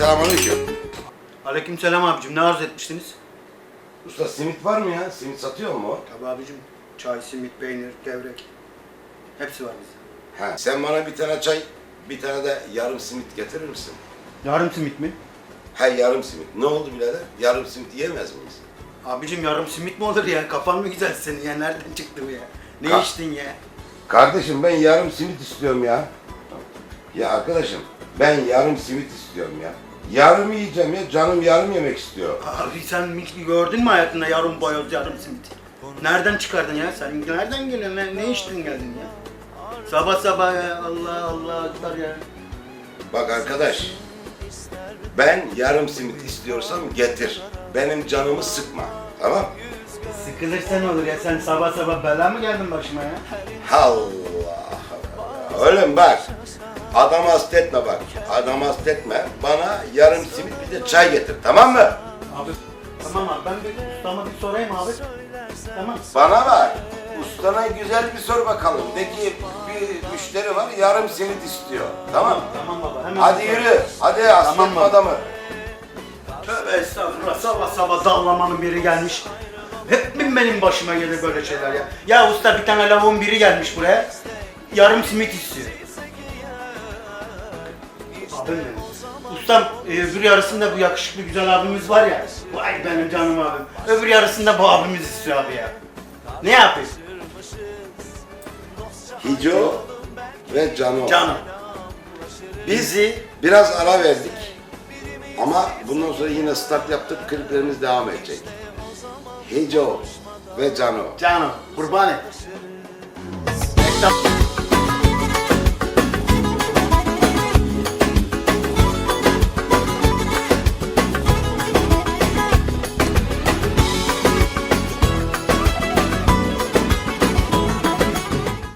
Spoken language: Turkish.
Selamünaleyküm. Aleykümselam abicim ne arz etmiştiniz? Usta simit var mı ya? Simit satıyor mu o? Tabii abicim çay, simit, peynir, gevrek. Hepsi var bizde. He. Sen bana bir tane çay, bir tane de yarım simit getirir misin? Yarım simit mi? He yarım simit. Ne oldu birader? Yarım simit yiyemez miyiz? Abicim yarım simit mi olur ya? Kafan mı güzel senin ya? Nereden çıktı bu ya? Ne Ka- içtin ya? Kardeşim ben yarım simit istiyorum ya. Ya arkadaşım ben yarım simit istiyorum ya. Yarım yiyeceğim ya. Canım yarım yemek istiyor. Abi sen hiç gördün mü hayatında yarım boyoz, yarım simit? Nereden çıkardın ya? Sen nereden geliyorsun? Ne, ne içtin geldin ya? Sabah sabah ya Allah Allah akbar ya. Bak arkadaş. Ben yarım simit istiyorsam getir. Benim canımı sıkma. Tamam? Sıkılırsa ne olur ya? Sen sabah sabah bela mı geldin başıma ya? Allah Allah. Oğlum bak. Adam hasta etme bak. Adam etme. Bana yarım simit bir de çay getir. Tamam mı? Abi tamam abi ben bir ustama bir sorayım abi. Tamam. Bana bak. Ustana güzel bir sor bakalım. De ki bir müşteri var yarım simit istiyor. Tamam. Tamam baba hemen. Hadi yürü. Hadi hasta Tamam etme baba. adamı. Tövbe estağfurullah sabah sabah dallamanın biri gelmiş. Hep mi benim başıma gelir böyle şeyler ya? Ya usta bir tane lavuğun biri gelmiş buraya. Yarım simit istiyor. Abim benim. Ustam e, öbür yarısında bu yakışıklı güzel abimiz var ya. Vay benim canım abim. Öbür yarısında bu abimiz istiyor abi ya. Ne yapayım? Hico ve Cano. Canım. Bizi biraz ara verdik. Ama bundan sonra yine start yaptık. Kliplerimiz devam edecek. Hico ve Cano. Canım kurban et. Reklam-